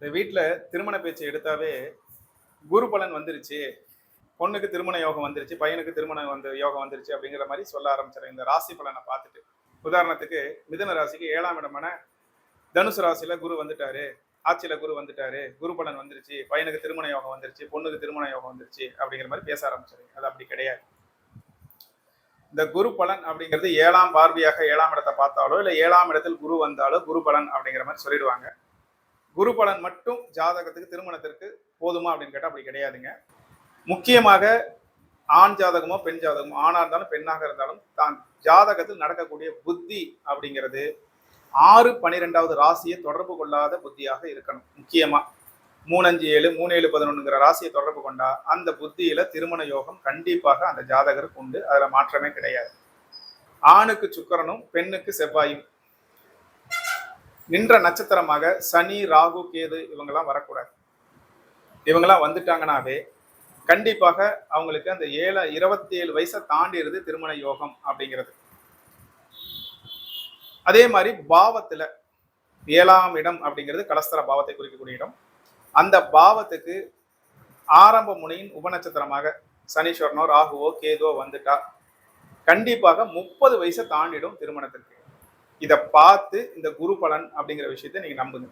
இந்த வீட்டில் திருமண பேச்சு எடுத்தாவே குரு பலன் வந்துருச்சு. பொண்ணுக்கு திருமண யோகம் வந்துருச்சு பையனுக்கு திருமண வந்து யோகம் வந்துருச்சு அப்படிங்கிற மாதிரி சொல்ல ஆரம்பிச்சிடும் இந்த ராசி பலனை பார்த்துட்டு. உதாரணத்துக்கு மிதன ராசிக்கு ஏழாம் இடமான தனுசு ராசியில் குரு வந்துட்டாரு ஆட்சியில் குரு வந்துட்டாரு குரு பலன் வந்துருச்சு பையனுக்கு திருமண யோகம் வந்துருச்சு பொண்ணுக்கு திருமண யோகம் வந்துருச்சு அப்படிங்கிற மாதிரி பேச ஆரம்பிச்சிடும் அது அப்படி கிடையாது. இந்த குரு பலன் அப்படிங்கிறது ஏழாம் பார்வையாக ஏழாம் இடத்தை பார்த்தாலோ இல்லை ஏழாம் இடத்தில் குரு வந்தாலோ குரு பலன் அப்படிங்கிற மாதிரி சொல்லிடுவாங்க. குரு பலன் மட்டும் ஜாதகத்துக்கு திருமணத்திற்கு போதுமா அப்படின்னு கேட்டால் அப்படி கிடையாதுங்க. முக்கியமாக ஆண் ஜாதகமோ பெண் ஜாதகமோ ஆணாக இருந்தாலும் பெண்ணாக இருந்தாலும் தான் ஜாதகத்தில் நடக்கக்கூடிய புத்தி அப்படிங்கிறது ஆறு பன்னிரெண்டாவது ராசியை தொடர்பு கொள்ளாத புத்தியாக இருக்கணும். முக்கியமாக மூணஞ்சு ஏழு மூணு ஏழு பதினொன்றுங்கிற ராசியை தொடர்பு கொண்டா அந்த புத்தியில திருமண யோகம் கண்டிப்பாக அந்த ஜாதகருக்கு உண்டு. அதில் மாற்றமே கிடையாது. ஆணுக்கு சுக்கரனும் பெண்ணுக்கு செவ்வாயும் நின்ற நட்சத்திரமாக சனி ராகு கேது இவங்கெல்லாம் வரக்கூடாது. இவங்கெல்லாம் வந்துட்டாங்கனாவே கண்டிப்பாக அவங்களுக்கு அந்த ஏழு இருபத்தி ஏழு வயசை தாண்டிடுது திருமண யோகம் அப்படிங்கிறது. அதே மாதிரி பாவத்தில் ஏழாம் இடம் அப்படிங்கிறது கலஸ்தர பாவத்தை குறிக்கக்கூடிய இடம். அந்த பாவத்துக்கு ஆரம்ப முனையின் உபநட்சத்திரமாக சனீஸ்வரனோ ராகுவோ கேதுவோ வந்துட்டா கண்டிப்பாக முப்பது வயசை தாண்டிடும் திருமணத்திற்கு. இதை பார்த்து இந்த குரு பலன் அப்படிங்கிற விஷயத்த நீங்கள் நம்புங்க.